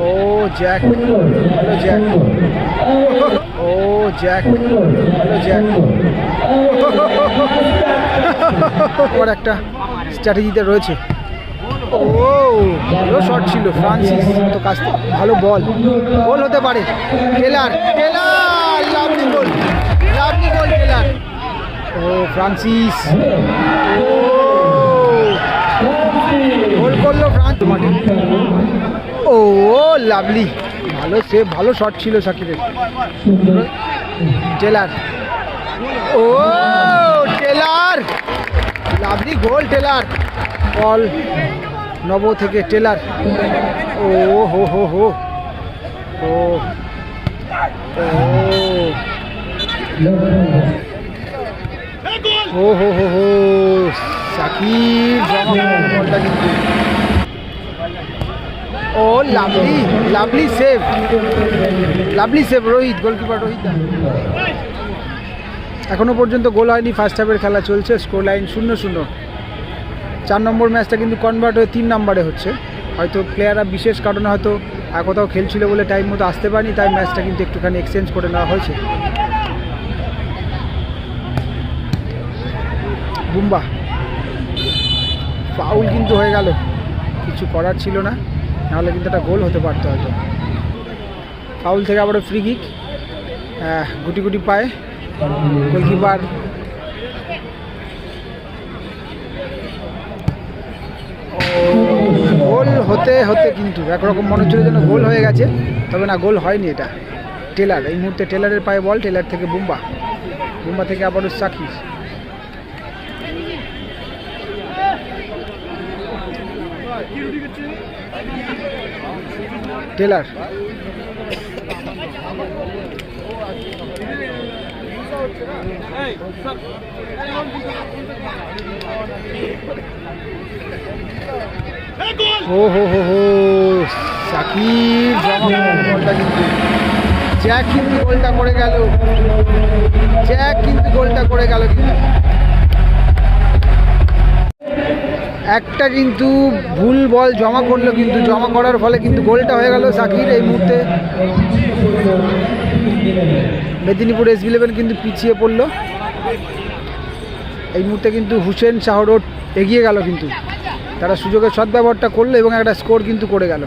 ও Jack hello Jack ও Jack hello Jack ওর একটা স্ট্র্যাটেজিতে রয়েছে। ও ভালো শট ছিল ফ্রান্সিস তো থেকে ভালো বল গোল হতে পারে। Taylor Taylor lovely goal lovely goal Taylor ও ফ্রান্সিস ও। গোল করল ফ্রান্স মাঠে ও লাভলি ভালো, সে ভালো শট ছিল সাকিবের। টেলার ও Taylor lovely goal Taylor ball নব থেকে টেলার ও, হো হো হো। ও ও। হো হো হো সাকিব বলটা কিন্তু ও lovely lovely save. Lovely save, Rohit, goalkeeper Rohit. দা। এখনও পর্যন্ত গোল হয়নি ফার্স্ট হাফের খেলা চলছে স্কোর লাইন শূন্য শূন্য। চার নম্বর ম্যাচটা কিন্তু কনভার্ট হয়ে তিন নম্বরে হচ্ছে। হয়তো প্লেয়াররা বিশেষ কারণে হয়তো কোথাও খেলছিল বলে টাইম মতো আসতে পারেনি, তাই ম্যাচটা কিন্তু একটুখানি এক্সচেঞ্জ করে নেওয়া হয়েছে। বুম্বা। ফাউল কিন্তু হয়ে গেল। কিছু করার ছিল না। নাহলে কিন্তু একটা গোল হতে পারতো হয়তো। ফাউল থেকে আবারও ফ্রি কিক গুটি গুটি পায়। গোলকিপার গোল হতে হতে কিন্তু একরকম মনে হচ্ছিল যেন গোল হয়ে গেছে। তবে না, গোল হয়নি এটা। টেলার এই মুহূর্তে টেলারের পায়ে বল টেলার থেকে বুম্বা বুম্বা থেকে আবারও সাকি টেলার। হো হো হো জ্যাক কিন্তু গোলটা করে গেল। জ্যাক কিন্তু গোলটা করে গেল কিন্তু। একটা কিন্তু ভুল বল জমা করল কিন্তু, জমা করার ফলে কিন্তু গোলটা হয়ে গেল সাকির এই মুহূর্তে। মেদিনীপুর এস ইলেভেন কিন্তু পিছিয়ে পড়ল। এই মুহূর্তে কিন্তু হুসেন শাহ রোড এগিয়ে গেল কিন্তু। তারা সুযোগের সদ্ব্যবহারটা করল এবং একটা স্কোর কিন্তু করে গেল।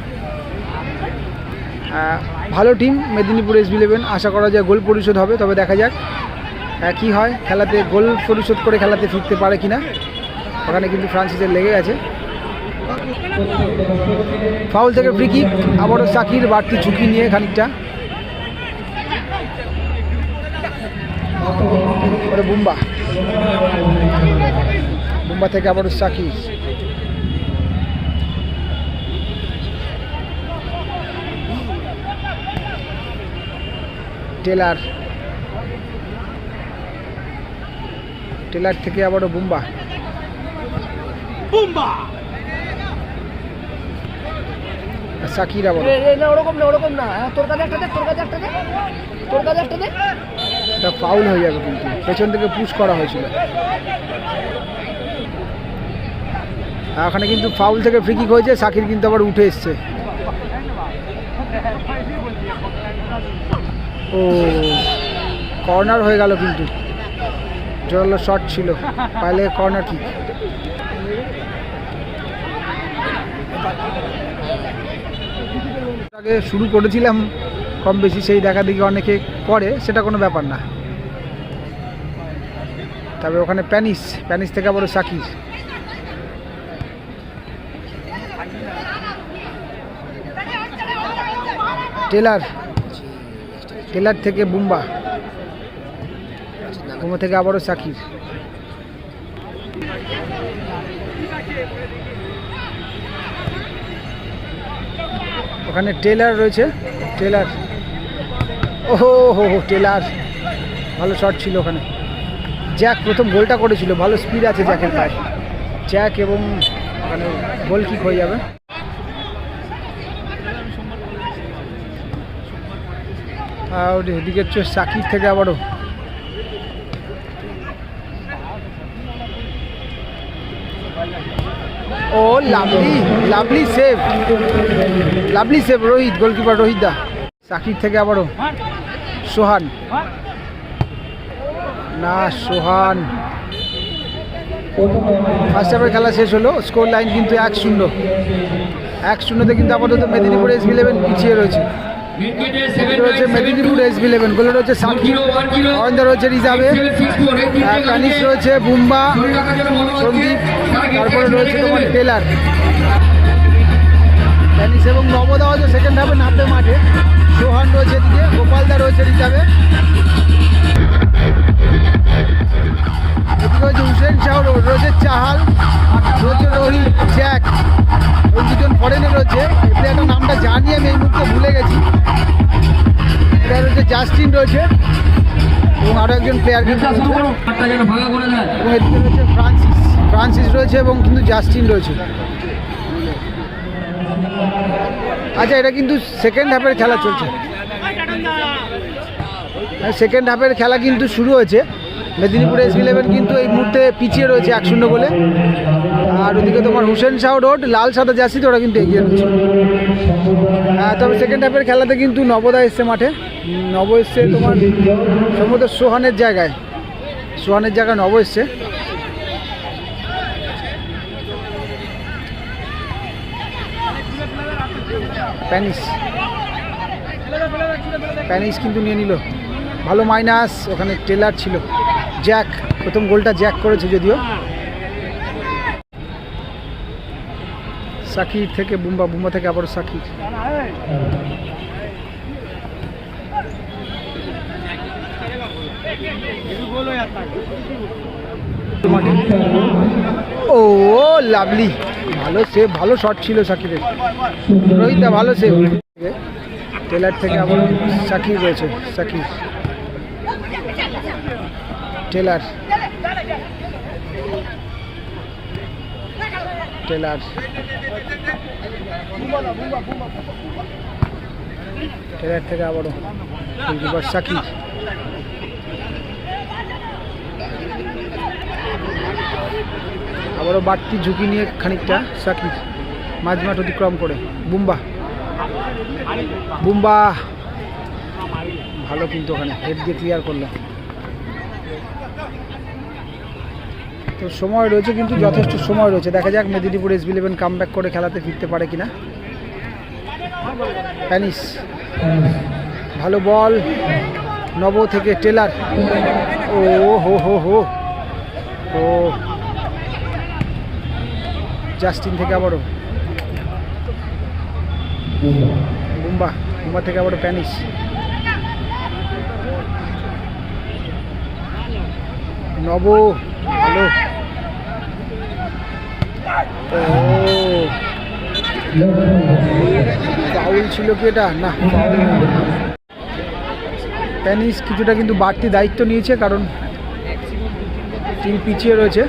ভালো টিম মেদিনীপুর এস ইলেভেন আশা করা যায় গোল পরিশোধ হবে, তবে দেখা যাক কি হয়, খেলাতে গোল পরিশোধ করে খেলাতে ফিরতে পারে কিনা। ওখানে কিন্তু ফ্রান্সিসের লেগে গেছে। ফাউল থেকে ফ্রি কিক আবারও সাকির বাড়তি ঝুঁকি নিয়ে খানিকটা। বুম্বা। বুম্বা থেকে আবারও সাকির। টেলার। টেলার থেকে আবারও বুম্বা। আর সাকির আবারও না ওরকম না ওরকম না। হ্যাঁ, তোর কাছে একটা দে তোর কাছে একটা দে। তোর কাছে একটা দে। এটা ফাউল হয়ে যাবে কিন্তু। পেছন থেকে পুশ করা হয়েছিল। আর ওখানে কিন্তু ফাউল থেকে ফ্রি হয়েছে সাকির কিন্তু আবার উঠে এসছে। ও কর্নার হয়ে গেল কিন্তু। জোরালো শট ছিল। পাইলে কর্নার কিক আগে শুরু করেছিলাম, কম বেশি সেই দেখা দেখি অনেকে করে, সেটা কোনো ব্যাপার না। তবে ওখানে প্যানিস প্যানিস থেকে আবার সাকির। টেলার টেলার থেকে বুম্বা। বুম্বা থেকে আবারও সাকির। ওখানে টেলার রয়েছে, টেলার। ও হো হো টেলার। ভালো শট ছিল ওখানে। জ্যাক প্রথম গোলটা করেছিল, ভালো স্পিড আছে জ্যাকের পায়ে। জ্যাক এবং ওখানে গোল কিক হয়ে যাবে। আর এদিকে হচ্ছে সাকিব থেকে আবারও। ও lovely lovely save lovely save Rohit goalkeeper Rohit দা। সাকিব থেকে আবারও। সোহান। না, সোহান। ফার্স্ট হাফের খেলা শেষ হলো স্কোর লাইন কিন্তু এক শূন্য। এক শূন্যতে কিন্তু আপাতত মেদিনীপুর এস ইলেভেন পিছিয়ে রয়েছে। রয়েছে মেদিনীপুর এস ইলেভেন গোলে রয়েছে সাকিব। অরিন্দা রয়েছে রিজার্ভে। রয়েছে বুম্বা। সন্দীপ। তারপরে রয়েছে তোমার টেলার কানিস এবং নবদা হয়তো সেকেন্ড হাফে নামবে মাঠে। সোহান রয়েছে এদিকে গোপালদা রয়েছে রিজার্ভে এদিকে রয়েছে হুসেন শাহ রয়েছে চাহাল রয়েছে রোহিত জ্যাক। ওই দুজন ফরেনে রয়েছে। প্লেয়ারটার নামটা জানি আমি এই মুহূর্তে ভুলে গেছি। এটা রয়েছে জাস্টিন রয়েছে। এবং আরও একজন প্লেয়ার কিন্তু রয়েছে। এবং এদিকে রয়েছে ফ্রান্সিস ফ্রান্সিস রয়েছে এবং কিন্তু জাস্টিন রয়েছে। আচ্ছা এটা কিন্তু সেকেন্ড হাফের খেলা চলছে। সেকেন্ড হাফের খেলা কিন্তু শুরু হয়েছে। মেদিনীপুর এস ইলেভেন কিন্তু এই মুহূর্তে পিছিয়ে রয়েছে এক শূন্য গোলে। আর ওদিকে তোমার হুসেন শাহ রোড, লাল সাদা জার্সি, তো ওরা কিন্তু এগিয়ে রয়েছে। হ্যাঁ তবে সেকেন্ড হাফের খেলাতে কিন্তু নবদা এসছে মাঠে। নব এসছে তোমার সম্ভবত সোহানের জায়গায়। সোহানের জায়গায় নব এসছে। প্যানিস। প্যানিস কিন্তু নিয়ে নিল। ভালো মাইনাস, ওখানে টেলার ছিল। জ্যাক, প্রথম গোলটা জ্যাক করেছে যদিও। সাকির থেকে বুম্বা বুম্বা থেকে আবার সাকির ও, লাভলি। ভালো সেভ ভালো শট ছিল সাকিবের। রোহিতদা ভালো সেভ টেলার থেকে আবার সাকির রয়েছে সাকির টেলার টেলার থেকে আবারও। গোলকিপার আবারও বাড়তি ঝুঁকি নিয়ে খানিকটা সাকির মাঝমাঠ অতিক্রম করে। বুম্বা। বুম্বা। ভালো কিন্তু ওখানে, হেড দিয়ে ক্লিয়ার করল তো সময় রয়েছে কিন্তু, যথেষ্ট সময় রয়েছে। দেখা যাক মেদিনীপুর এস ইলেভেন কাম করে খেলাতে ফিরতে পারে কিনা। প্যানিস ভালো বল। নব থেকে টেলার। ও, হো হো হো। ও। জাস্টিন থেকে আবারও। বুম্বা। বুম্বা থেকে আবারও প্যানিস নব ভালো ও। ফাউল ছিল কি এটা? না। প্যানিস কিছুটা কিন্তু বাড়তি দায়িত্ব নিয়েছে কারণ টিম পিছিয়ে রয়েছে।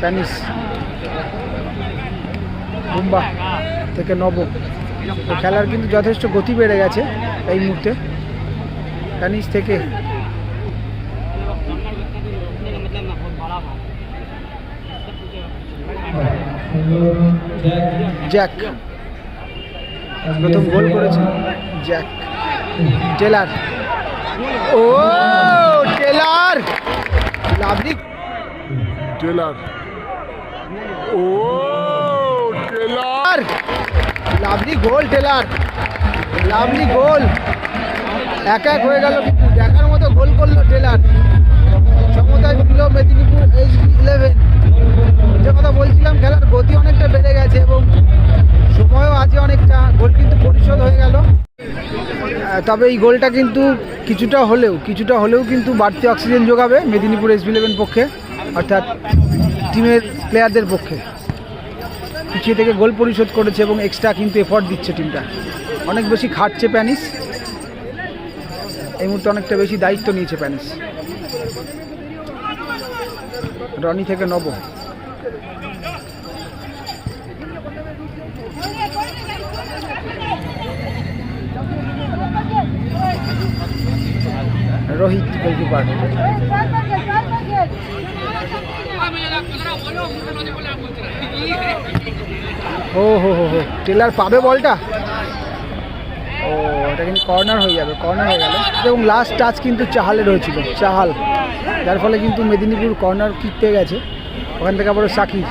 প্যানিস। বুম্বা থেকে নব। তো খেলার কিন্তু যথেষ্ট গতি বেড়ে গেছে এই মুহূর্তে। প্যানিস থেকে। জ্যাক। প্রথম গোল করেছে জ্যাক। টেলার। ও, টেলার। লাভলি। টেলার। ও, Taylor. Lovely goal, Taylor. Lovely goal. এক এক হয়ে গেল কিন্তু। দেখার মতো গোল করল টেলার। সমতায় দিল মেদিনীপুর এইচ ইলেভেন যে কথা বলছিলাম, খেলার গতি অনেকটা বেড়ে গেছে এবং সময়ও আছে অনেকটা। গোল কিন্তু পরিশোধ হয়ে গেল। তবে এই গোলটা কিন্তু কিছুটা হলেও কিছুটা হলেও কিন্তু বাড়তি অক্সিজেন যোগাবে মেদিনীপুর এস ইলেভেন পক্ষে। অর্থাৎ টিমের প্লেয়ারদের পক্ষে। পিছিয়ে থেকে গোল পরিশোধ করেছে এবং এক্সট্রা কিন্তু এফর্ট দিচ্ছে টিমটা অনেক বেশি খাটছে প্যানিস। এই মুহূর্তে অনেকটা বেশি দায়িত্ব নিয়েছে প্যানিস। রনি থেকে নব। রোহিত গোলকিপার। ও হো হো হো টেলার পাবে বলটা ও এটা কিন্তু কর্নার হয়ে যাবে কর্নার হয়ে গেল এবং লাস্ট টাচ কিন্তু চাহালে রয়েছিল চাহাল যার ফলে কিন্তু মেদিনীপুর কর্নার কিক পেয়ে গেছে ওখান থেকে আবার সাকিব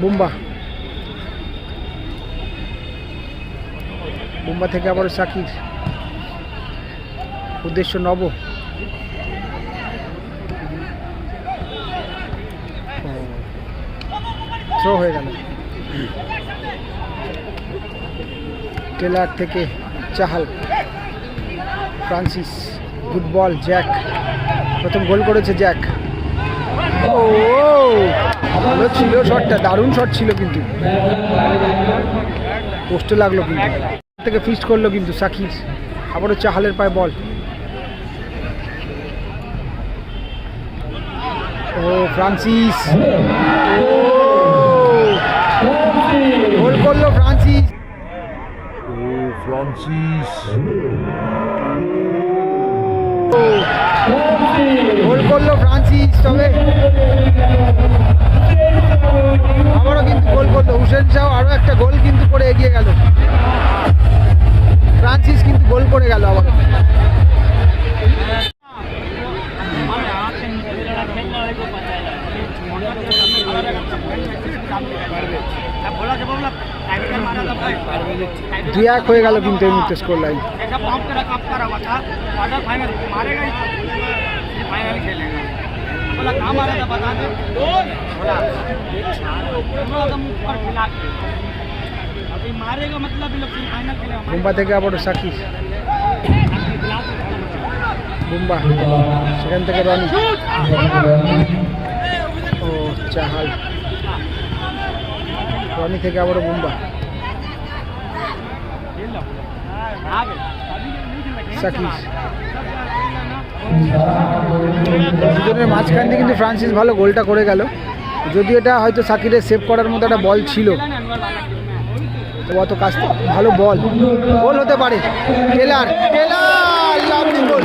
বুম্বা। বুম্বা থেকে আবার সাকির। উদ্দেশ্য নব। থ্রো হয়ে গেল। টেলার থেকে Chahal. Francis good ball Jack. প্রথম গোল করেছে জ্যাক। ও। ভালো ছিল শটটা দারুণ শট ছিল কিন্তু। পোস্টে লাগল কিন্তু। থেকে ফিস্ট করল কিন্তু সাকির আবারও চাহালের পায়ে বল ও ফ্রান্সিস। ও গোল করল ফ্রান্সিস। ও ফ্রান্সিস। গোল করল ফ্রান্সিস তবে আবারও কিন্তু গোল করল। হুসেন শাহ আরও একটা গোল কিন্তু করে এগিয়ে গেল। ফ্রান্সিস কিন্তু গোল করে গেল আবার। দুই এক হয়ে গেল কিন্তু স্কোর লাইন बोला कहाँ मारा था बता दे बोला पूरा एकदम ऊपर खिला के अभी मारेगा मतलब ये लोग फाइनल खेलेगा বুম্বা থেকে আবার সাকিব বুম্বা সেখান থেকে রনি ও চাহাল রনি থেকে আবারও বুম্বা সাকিব দুজনের মাঝখান দিয়ে কিন্তু ফ্রান্সিস ভালো গোলটা করে গেল। যদি এটা হয়তো সাকিরের সেভ করার মতো একটা বল ছিল। তো অত কাজ ভালো বল গোল হতে পারে। Taylor Taylor lovely goal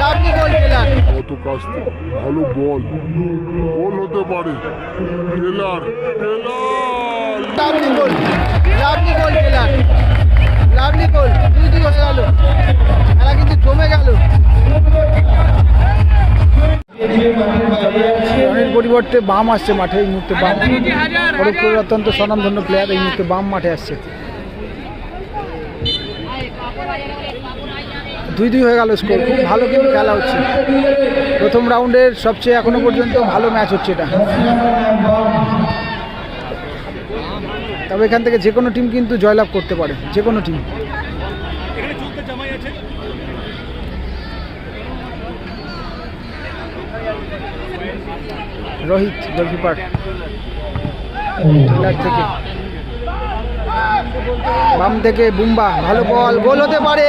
lovely goal Taylor কত কাজ ভালো বল হতে পারে। Taylor Taylor lovely goal lovely goal Taylor lovely goal দুই হয়ে গেল। খেলা কিন্তু জমে গেল। পরিবর্তে বাম আসছে মাঠে এই মুহূর্তে, বাম। খড়গপুরের অত্যন্ত স্বনামধন্য প্লেয়ার এই মুহূর্তে বাম মাঠে আসছে। দুই দুই হয়ে গেল স্কোর খুব ভালো কিন্তু খেলা হচ্ছে। প্রথম রাউন্ডের সবচেয়ে এখনও পর্যন্ত ভালো ম্যাচ হচ্ছে এটা। তবে এখান থেকে যে কোনো টিম কিন্তু জয়লাভ করতে পারে যে কোনো টিম রোহিত গোলকিপার থেকে। বাম থেকে বুম্বা ভালো বল গোল হতে পারে।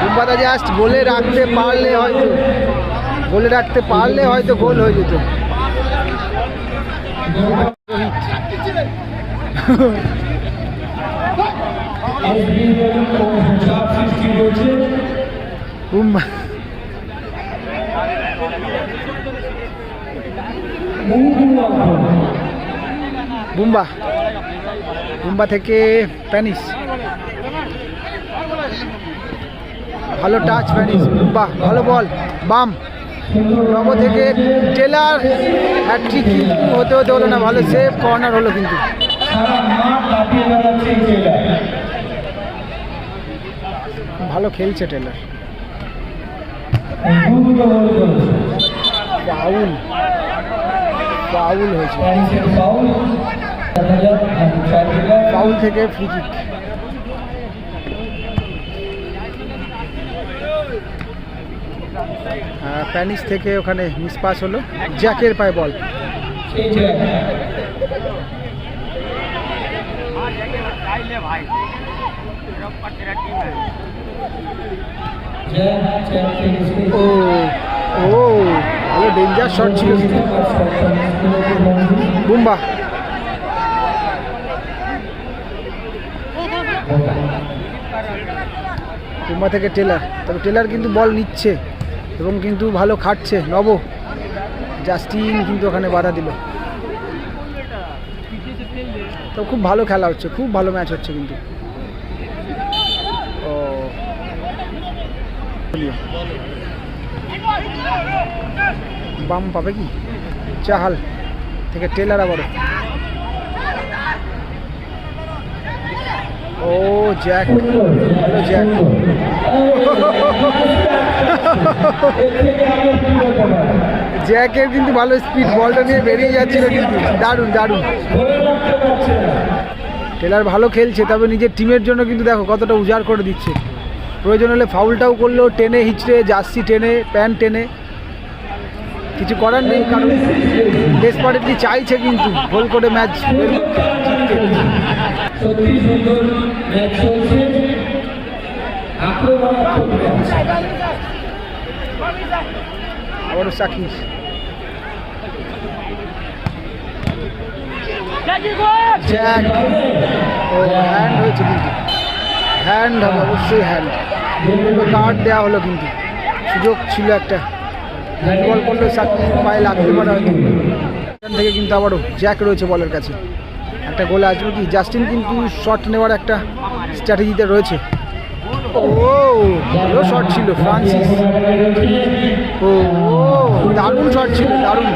বুম্বাটা জাস্ট গোলে রাখতে পারলে হয়তো গোলে রাখতে পারলে হয়তো গোল হয়ে যেত। বুম্বা। বুম্বা থেকে প্যানিস। ভালো টাচ প্যানিস। বুম্বা, ভালো বল বাম। নব থেকে টেলার হ্যাট্রিক হতে হতে হলো না, ভালো সেফ কর্নার হলো কিন্তু। ভালো খেলছে টেলার ফাউল ফাউল হয়েছে। ফাউল থেকে ফ্রি কিক প্যানিস থেকে ওখানে মিস পাস হলো। জ্যাকের পায় বল ও ও ডেঞ্জার শট ছিল। বুম্বা। বুম্বা থেকে টেলার। তবে টেলার কিন্তু বল নিচ্ছে এবং কিন্তু ভালো খাটছে। নব। জাস্টিন কিন্তু ওখানে বাধা দিল। তো খুব ভালো খেলা হচ্ছে, খুব ভালো ম্যাচ হচ্ছে কিন্তু। বাম পাবে কি? চাহাল থেকে টেলার আবার ও, জ্যাক। জ্যাক। জ্যাকের কিন্তু ভালো স্পিড বলটা নিয়ে বেরিয়ে যাচ্ছিল কিন্তু। দারুণ দারুণ। টেলার ভালো খেলছে, তবে নিজের টিমের জন্য কিন্তু দেখো কতটা উজাড় করে দিচ্ছে। প্রয়োজন হলে ফাউলটাও করল টেনে হিচড়ে, জার্সি টেনে, প্যান্ট টেনে। কিছু করার নেই, কারণ ডেসপারেটলি চাইছে কিন্তু গোল করে ম্যাচ আবারও হ্যান্ড হয়েছে কিন্তু। হ্যান্ড হবে, অবশ্যই হ্যান্ড কার্ড দেওয়া হলো কিন্তু। সুযোগ ছিল একটা। বল করলে সাকিব পায়ে লাগতে পারে হয়তো। এখান থেকে কিন্তু আবারও জ্যাক রয়েছে বলের কাছে। একটা গোল আসবে কি? জাস্টিন কিন্তু শট নেওয়ার একটা স্ট্র্যাটেজিতে রয়েছে। ও, ভালো শট ছিল ফ্রান্সিস। ও, দারুণ শট ছিল, দারুণ।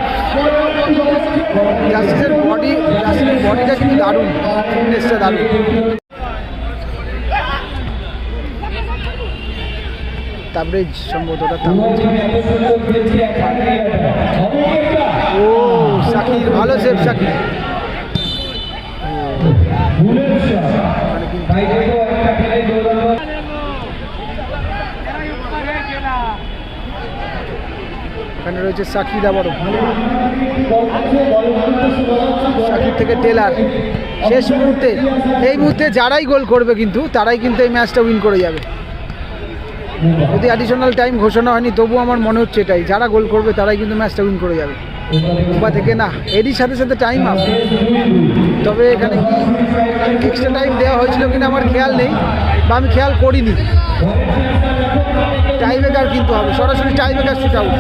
জাস্টিসের বডি জাস্টিসের বডিটা কিন্তু দারুণ। ফিটনেসটা দারুণ। তাবরেজ সম্ভবত ও শাকির ভালো শাকির মানে এখানে রয়েছে সাকির আবারও। সাকির থেকে টেলার শেষ মুহূর্তে, এই মুহূর্তে যারাই গোল করবে কিন্তু, তারাই কিন্তু এই ম্যাচটা উইন করে যাবে। যদি অ্যাডিশনাল টাইম ঘোষণা হয়নি তবু আমার মনে হচ্ছে এটাই। যারা গোল করবে, তারাই কিন্তু ম্যাচটা উইন করে যাবে। মুম্বা থেকে না, এরই সাথে সাথে টাইম আপ তবে এখানে কি এক্সট্রা টাইম দেওয়া হয়েছিল কিনা আমার খেয়াল নেই, বা আমি খেয়াল করিনি। টাইব্রেকার কিন্তু হবে, সরাসরি টাইব্রেকার শুট আউট